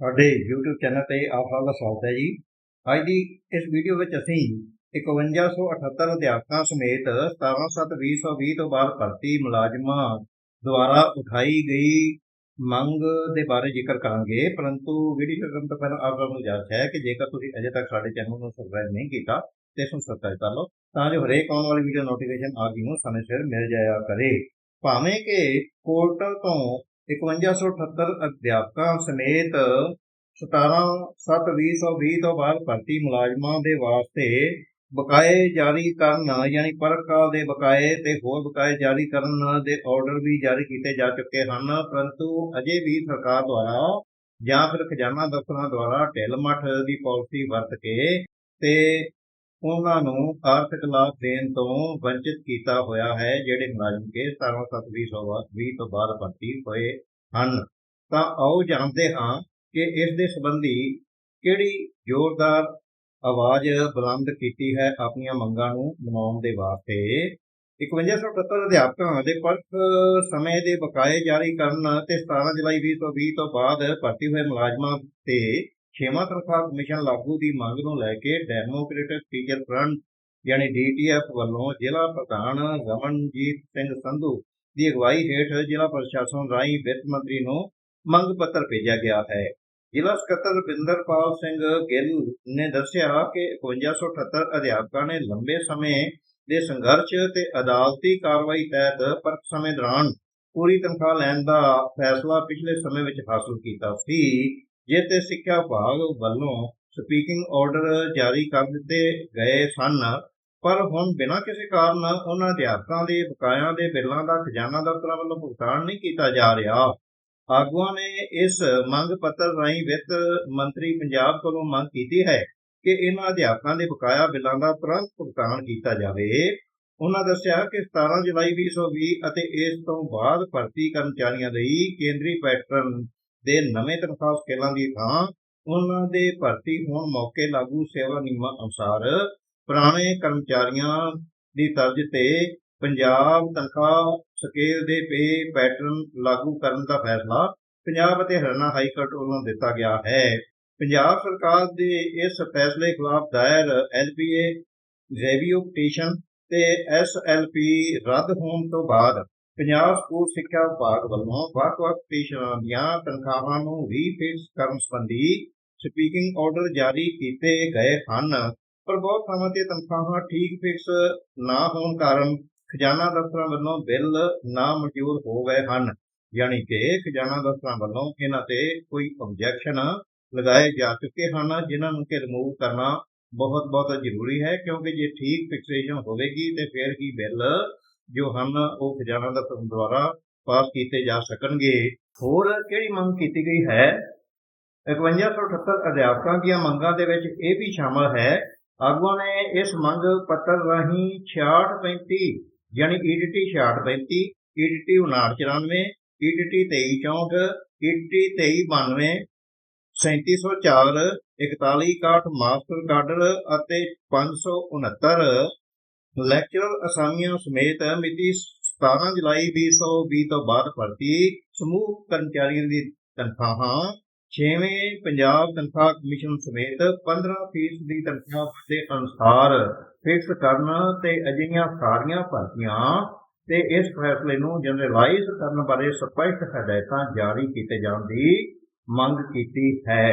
ਸਾਡੇ YouTube channel ਤੇ ਆਪ ਸਭ ਦਾ ਸਵਾਗਤ ਹੈ ਜੀ। ਅੱਜ ਦੀ ਇਸ ਵੀਡੀਓ ਵਿੱਚ ਅਸੀਂ 5178 ਅਧਿਆਪਕਾਂ ਸਮੇਤ 1772020 ਤੋਂ ਬਾਅਦ ਭਰਤੀ ਮੁਲਾਜ਼ਮਾਂ ਦੁਆਰਾ ਉਠਾਈ ਗਈ ਮੰਗ ਦੇ ਬਾਰੇ ਜ਼ਿਕਰ ਕਰਾਂਗੇ। ਪਰੰਤੂ ਵੀਡੀਓ ਕਰਨ ਤੋਂ ਪਹਿਲਾਂ ਆਪ ਸਭ ਨੂੰ ਜਾਣਕਾਰੀ ਹੈ ਕਿ ਜੇਕਰ ਤੁਸੀਂ ਅਜੇ ਤੱਕ ਸਾਡੇ ਚੈਨਲ ਨੂੰ ਸਬਸਕ੍ਰਾਈਬ ਨਹੀਂ ਕੀਤਾ ਤੇ ਇਸ ਨੂੰ ਸਬਸਕ੍ਰਾਈਬ ਕਰ ਲਓ, ਤਾਂ ਜੋ ਹਰੇਕ ਆਉਣ ਵਾਲੀ ਵੀਡੀਓ ਨੋਟੀਫਿਕੇਸ਼ਨ ਆਪ ਜੀ ਨੂੰ ਸਮੇਂ ਸਿਰ ਮਿਲ ਜਾਇਆ ਕਰੇ। ਭਾਵੇਂ ਕਿ ਪੋਰਟਲ ਤੋਂ 5178 ਅਧਿਆਪਕਾਂ ਸਮੇਤ 17/7/2020 ਤੋਂ ਬਾਅਦ ਭਰਤੀ ਮੁਲਾਜ਼ਮਾਂ ਦੇ ਵਾਸਤੇ ਬਕਾਏ ਜਾਰੀ ਕਰਨ, ਯਾਨੀ ਪਰਖ ਦੇ ਬਕਾਏ ਤੇ ਹੋਰ ਬਕਾਏ ਜਾਰੀ ਕਰਨ ਦੇ ਆਰਡਰ ਵੀ ਜਾਰੀ ਕੀਤੇ ਜਾ ਚੁੱਕੇ ਹਨ। ਪਰੰਤੂ ਅਜੇ ਵੀ ਸਰਕਾਰ ਦੁਆਰਾ ਜਾਂ ਫਿਰ ਖਜ਼ਾਨਾ ਦਫ਼ਤਰਾਂ ਦੁਆਰਾ ਢਿੱਲ ਮੱਠ ਦੀ ਪਾਲਿਸੀ ਵਰਤ ਕੇ ਤੇ ਉਹਨਾਂ ਨੂੰ ਆਰਥਿਕ ਲਾਭ ਦੇਣ ਤੋਂ ਵੰਚਿਤ ਕੀਤਾ ਹੋਇਆ ਹੈ, ਜਿਹੜੇ ਮੁਲਾਜ਼ਮ ਕੇ 17/7/2020 ਤੋਂ ਬਾਅਦ ਭਰਤੀ ਹੋਏ ਹਨ। ਤਾਂ ਆਓ ਜਾਣਦੇ ਹਾਂ ਕਿ ਇਸ ਦੇ ਸੰਬੰਧੀ ਕਿਹੜੀ ਜ਼ੋਰਦਾਰ ਆਵਾਜ਼ ਬੁਲੰਦ ਕੀਤੀ ਹੈ ਆਪਣੀਆਂ ਮੰਗਾਂ ਨੂੰ ਮਨਾਉਣ ਦੇ ਵਾਸਤੇ। 5178 ਅਧਿਆਪਕਾਂ ਦੇ ਪਰਖ ਸਮੇਂ ਦੇ ਬਕਾਏ ਜਾਰੀ ਕਰਨ ਤੇ 17 ਜੁਲਾਈ 2020 ਤੋਂ ਬਾਅਦ ਭਰਤੀ ਹੋਏ ਮੁਲਾਜ਼ਮਾਂ ਤੇ ਛੇਵਾਂ ਤਨਖਾਹ ਕਮਿਸ਼ਨ ਲਾਗੂ ਦੀ ਮੰਗ ਨੂੰ ਲੈ ਕੇ ਡੈਮੋਕ੍ਰੈਟਿਕ ਟੀਚਰ ਫਰੰਟ ਯਾਨੀ ਡੀਟੀਐਫ ਵੱਲੋਂ ਜ਼ਿਲ੍ਹਾ ਪ੍ਰਧਾਨ ਰਮਨਜੀਤ ਸਿੰਘ ਸੰਧੂ ਦੀ ਅਗਵਾਈ ਹੇਠ ਜ਼ਿਲ੍ਹਾ ਪ੍ਰਸ਼ਾਸਨ ਰਾਹੀਂ ਵਿੱਤ ਮੰਤਰੀ ਨੂੰ ਮੰਗ ਪੱਤਰ ਭੇਜਿਆ ਗਿਆ ਹੈ। ਜ਼ਿਲ੍ਹਾ ਸਕੱਤਰ ਰੁਪਿੰਦਰਪਾਲ ਸਿੰਘ ਗਿੱਲ ਨੇ ਦੱਸਿਆ ਕਿ 5178 ਅਧਿਆਪਕਾਂ ਨੇ ਲੰਬੇ ਸਮੇਂ ਦੇ ਸੰਘਰਸ਼ ਤੇ ਅਦਾਲਤੀ ਕਾਰਵਾਈ ਤਹਿਤ ਪਰਖ ਸਮੇਂ ਦੌਰਾਨ ਪੂਰੀ ਤਨਖਾਹ ਲੈਣ ਦਾ ਫੈਸਲਾ ਪਿਛਲੇ ਸਮੇਂ ਵਿੱਚ ਹਾਸਲ ਕੀਤਾ ਸੀ ਜਿਸ ਤੇ ਸਿੱਖਿਆ ਵਿਭਾਗ ਵੱਲੋਂ ਸਪੀਕਿੰਗ ਆਰਡਰ ਜਾਰੀ ਕਰ ਦਿੱਤੇ ਗਏ ਸਨ। ਪਰ ਹੁਣ ਬਿਨਾਂ ਕਿਸੇ ਕਾਰਨ ਉਹਨਾਂ ਅਧਿਆਪਕਾਂ ਦੇ, ਬਕਾਇਆਂ ਦੇ ਬਿੱਲਾਂ ਦਾ, ਖਜ਼ਾਨਾ ਦਫ਼ਤਰਾਂ ਵੱਲੋਂ ਭੁਗਤਾਨ ਨਹੀਂ ਕੀਤਾ ਜਾ ਰਿਹਾ। ਆਗੂਆਂ ਨੇ ਇਸ ਮੰਗ ਪੱਤਰ ਰਾਹੀਂ ਵਿੱਤ ਮੰਤਰੀ ਪੰਜਾਬ ਕੋਲੋਂ ਮੰਗ ਕੀਤੀ ਹੈ ਕਿ ਇਹਨਾਂ ਅਧਿਆਪਕਾਂ ਦੇ ਬਕਾਇਆ ਬਿੱਲਾਂ ਦਾ ਤੁਰੰਤ ਭੁਗਤਾਨ ਕੀਤਾ ਜਾਵੇ। ਉਹਨਾਂ ਦੱਸਿਆ ਕਿ 17 ਜੁਲਾਈ 2020 ਅਤੇ ਇਸ ਤੋਂ ਬਾਅਦ ਭਰਤੀ ਕਰਮਚਾਰੀਆਂ ਲਈ ਕੇਂਦਰੀ ਪੈਟਰਨ ਦੇ ਨਵੇਂ ਤਨਖਾਹ ਸਕੇਲਾਂ ਦੀ ਥਾਂ, ਉਹਨਾਂ ਦੇ ਭਰਤੀ ਹੋਣ ਮੌਕੇ ਲਾਗੂ ਸੇਵਾ ਨਿਯਮਾਂ ਅਨੁਸਾਰ ਪੁਰਾਣੇ ਕਰਮਚਾਰੀਆਂ ਦੀ ਤਰਜ਼ ਤੇ ਪੰਜਾਬ ਤਨਖਾਹ ਸਕੇਲ ਦੇ ਪੇ ਪੈਟਰਨ ਲਾਗੂ ਕਰਨ ਦਾ ਫੈਸਲਾ ਪੰਜਾਬ ਅਤੇ ਹਰਿਆਣਾ ਹਾਈ ਕੋਰਟ ਵੱਲੋਂ ਦਿੱਤਾ ਗਿਆ ਹੈ। ਪੰਜਾਬ ਸਰਕਾਰ ਦੇ ਇਸ ਫੈਸਲੇ ਖਿਲਾਫ ਦਾਇਰ ਐਲਪੀਏ ਰੈਵਿਊ ਪਟੀਸ਼ਨ ਤੇ ਐਸਐਲਪੀ ਰੱਦ ਹੋਣ ਤੋਂ ਬਾਅਦ ਪੰਜਾਬ ਸਕੂਲ ਸਿੱਖਿਆ ਵਿਭਾਗ ਵੱਲੋਂ ਵੱਖ-ਵੱਖ ਪਟੀਸ਼ਨਾਂ ਦੀਆਂ ਤਨਖਾਹਾਂ ਨੂੰ ਰੀਫਿਕਸ ਕਰਨ ਸੰਬੰਧੀ ਸਪੀਕਿੰਗ ਆਰਡਰ ਜਾਰੀ ਕੀਤੇ ਗਏ ਹਨ। ਪਰ ਬਹੁਤ ਥਾਵਾਂ ਤੇ ਤਨਖਾਹਾਂ ਠੀਕ ਫਿਕਸ ਨਾ ਹੋਣ ਕਾਰਨ ਖਜ਼ਾਨਾ ਦਫ਼ਤਰਾਂ ਵੱਲੋਂ ਬਿੱਲ ਨਾ ਮਨਜ਼ੂਰ ਹੋ ਗਏ ਹਨ। ਯਾਨੀ ਕਿ ਖਜ਼ਾਨਾ ਦਫ਼ਤਰਾਂ ਵੱਲੋਂ ਇਹਨਾਂ ਤੇ ਕੋਈ ਆਬਜੈਕਸ਼ਨ ਲਗਾਏ ਜਾ ਚੁੱਕੇ ਹਨ, ਜਿਨ੍ਹਾਂ ਨੂੰ ਕਿ ਰਿਮੂਵ ਕਰਨਾ ਬਹੁਤ ਬਹੁਤ ਜ਼ਰੂਰੀ ਹੈ, ਕਿਉਂਕਿ ਜੇ ਠੀਕ ਫਿਕਸੇਸ਼ਨ ਹੋਵੇਗੀ ਤੇ ਫਿਰ ਹੀ ਬਿੱਲ ਜੋ ਹਨ ਉਹ ਖਜ਼ਾਨਾ ਦਫ਼ਤਰ ਦੁਆਰਾ ਪਾਸ ਕੀਤੇ ਜਾ ਸਕਣਗੇ। ਹੋਰ ਕਿਹੜੀ ਮੰਗ ਕੀਤੀ ਗਈ ਹੈ? 5178 ਅਧਿਆਪਕਾਂ ਦੀਆਂ ਮੰਗਾਂ ਦੇ ਵਿੱਚ ਇਹ ਵੀ ਸ਼ਾਮਲ ਹੈ ਆਗੂਆਂ ਨੇ ਇਸ ਮੰਗ ਪੱਤਰ ਰਾਹੀਂ 6635 ਯਾਨੀ E EDT 6635 EDT 5994 EDT 2364 EDT 2392 3704 4161 master cadre ਅਤੇ 569 ਲੈਕਚਰਰ ਅਸਾਮੀਆਂ ਸਮੇਤ ਮਿਤੀ 17 ਜੁਲਾਈ 2020 ਤੋਂ ਬਾਅਦ ਭਰਤੀ ਸਮੂਹ ਕਰਮਚਾਰੀਆਂ ਦੀ ਤਨਖਾਹਾਂ 6ਵੇਂ ਪੰਜਾਬ ਤਨਖਾਹ ਕਮਿਸ਼ਨ ਸਮੇਤ 15% ਦੀ ਤਨਖਾਹ ਦੇ ਅਨੁਸਾਰ ਫਿਕਸ ਕਰਨ ਤੇ ਅਜਿਹੀਆਂ ਸਾਰੀਆਂ ਭਰਤੀਆਂ ਤੇ ਇਸ ਫੈਸਲੇ ਨੂੰ ਜਨਰਲਾਈਜ਼ ਕਰਨ ਬਾਰੇ ਸਪਸ਼ਟ ਹਦਾਇਤਾਂ ਜਾਰੀ ਕੀਤੇ ਜਾਣ ਦੀ ਮੰਗ ਕੀਤੀ ਹੈ।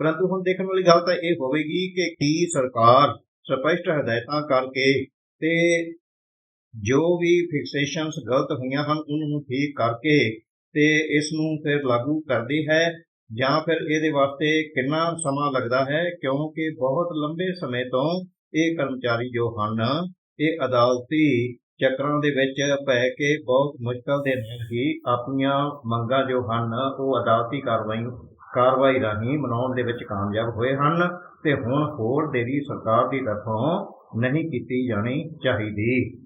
ਪਰੰਤੂ ਹੁਣ ਦੇਖਣ ਵਾਲੀ ਗੱਲ ਤਾਂ ਇਹ ਹੋਵੇਗੀ ਕਿ ਕੀ ਸਰਕਾਰ ਸਪਸ਼ਟ ਹਦਾਇਤਾਂ ਕਰਕੇ ਤੇ ਜੋ ਵੀ ਫਿਕਸੇਸ਼ਨਸ ਗਲਤ ਹੋਈਆਂ ਹਨ, ਉਹਨਾਂ ਨੂੰ ਠੀਕ ਕਰਕੇ ਤੇ ਇਸ ਨੂੰ ਫਿਰ ਲਾਗੂ ਕਰਦੀ ਹੈ ਜਾਂ ਫਿਰ ਇਹਦੇ ਵਾਸਤੇ ਕਿੰਨਾ ਸਮਾਂ ਲੱਗਦਾ ਹੈ? ਕਿਉਂਕਿ ਬਹੁਤ ਲੰਬੇ ਸਮੇਂ ਤੋਂ ਇਹ ਕਰਮਚਾਰੀ ਜੋ ਹਨ, ਇਹ ਅਦਾਲਤੀ ਚੱਕਰਾਂ ਦੇ ਵਿੱਚ ਪੈ ਕੇ ਬਹੁਤ ਮੁਸ਼ਕਲ ਦੇ ਨਾਲ ਹੀ ਆਪਣੀਆਂ ਮੰਗਾਂ ਜੋ ਹਨ, ਉਹ ਅਦਾਲਤੀ ਕਾਰਵਾਈ ਕਾਰਵਾਈ ਰਾਹੀਂ ਮਨਾਉਣ ਦੇ ਵਿੱਚ ਕਾਮਯਾਬ ਹੋਏ ਹਨ ਤੇ ਹੁਣ ਹੋਰ ਦੇਰੀ ਸਰਕਾਰ ਦੀ ਤਰਫੋਂ ਨਹੀਂ ਕੀਤੀ ਜਾਣੀ ਚਾਹੀਦੀ।